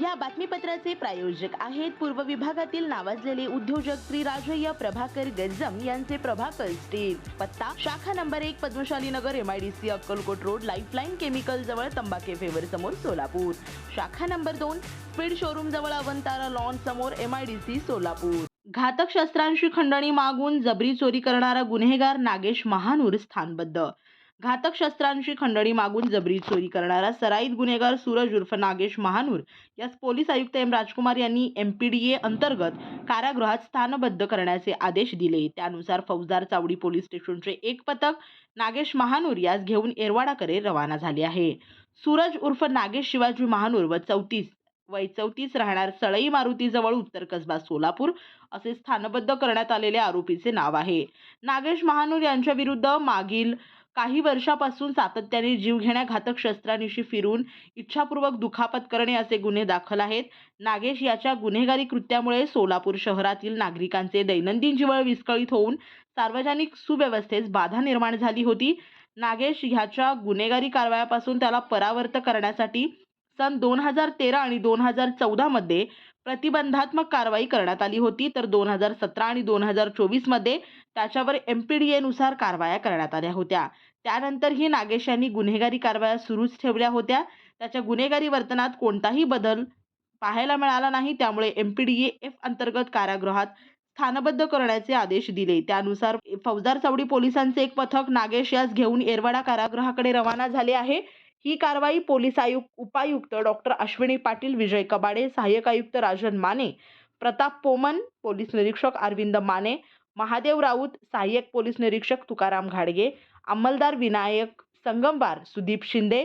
या बातमीपत्राचे प्रायोजक आहेत पूर्व विभागातील नावाजलेले उद्योजक श्री राजय्य प्रभाकर गज्जम यांचे प्रभाकर स्टील पत्ता शाखा नंबर एक Padmashali Nagar M IDC Akkalkot road lifeline chemical जवळ तंबाखे फेवर समोर सोलापूर. शाखा नंबर दोन स्पीड शोरूम जवळ अवंतारा लॉन समोर एमआयडीसी सोलापूर. घातक शस्त्रांशी खंडणी मागून जबरी चोरी करणारा गुन्हेगार नागेश महानूर स्थानबद्ध. घातक शस्त्रांशी खंडणी मागून जबरी चोरी करणारा सराईत गुन्हेगार सूरज उर्फ नागेश महानूर यास पोलीस आयुक्त एम राजकुमार यांनी एम पी डी ए अंतर्गत कारागृहात स्थानबद्ध करण्याचे आदेश दिले. त्यानुसार फौजदार चावडी पोलीस स्टेशनचे एक पथक नागेश महानूर यास घेऊन एरवाडाकडे रवाना झाले आहे. सूरज उर्फ नागेश शिवाजी महानूर व चौतीस वय चौतीस राहणार सळई मारुतीजवळ उत्तर कसबा सोलापूर असे स्थानबद्ध करण्यात आलेले आरोपीचे नाव आहे. नागेश महानूर यांच्या विरुद्ध मागील काही वर्षापासून सातत्याने जीवघेण्या घातक शस्त्रांनिशी फिरून इच्छापूर्वक दुखापत करणे असे गुन्हे दाखल आहेत. नागेश याच्या गुन्हेगारी कृत्यामुळे सोलापूर शहरातील नागरिकांचे दैनंदिन जीवन विस्कळीत होऊन सार्वजनिक सुव्यवस्थेस बाधा निर्माण झाली होती. नागेश ह्याच्या गुन्हेगारी कारवायापासून त्याला परावर्त करण्यासाठी सन दोन हजार तेरा आणि दोन हजार चौदामध्ये प्रतिबंधात्मक कारवाई करण्यात आली होती. तर दोन हजार सतरा आणि दोन हजार चोवीसमध्ये त्याच्यावर एम पी डी एनुसार कारवाया करण्यात आल्या होत्या. त्यानंतरही नागेश यांनी गुन्हेगारी कारवाया सुरूच ठेवल्या होत्या. त्याच्या गुन्हेगारी वर्तनात कोणताही बदल पाहायला मिळाला नाही. त्यामुळे एम पी डी एफ अंतर्गत कारागृहात स्थानबद्ध करण्याचे आदेश दिले. त्यानुसार फौजदार चावडी पोलिसांचे एक पथक नागेश यास घेऊन येरवाडा कारागृहाकडे रवाना झाले आहे. ही कारवाई पोलीस आयुक्त उपायुक्त डॉक्टर अश्विनी पाटील विजय कबाडे सहाय्यक आयुक्त राजन माने प्रताप पोमन पोलीस निरीक्षक अरविंद माने महादेव राऊत सहाय्यक पोलीस निरीक्षक तुकाराम घाडगे अंमलदार विनायक संगमवार सुदीप शिंदे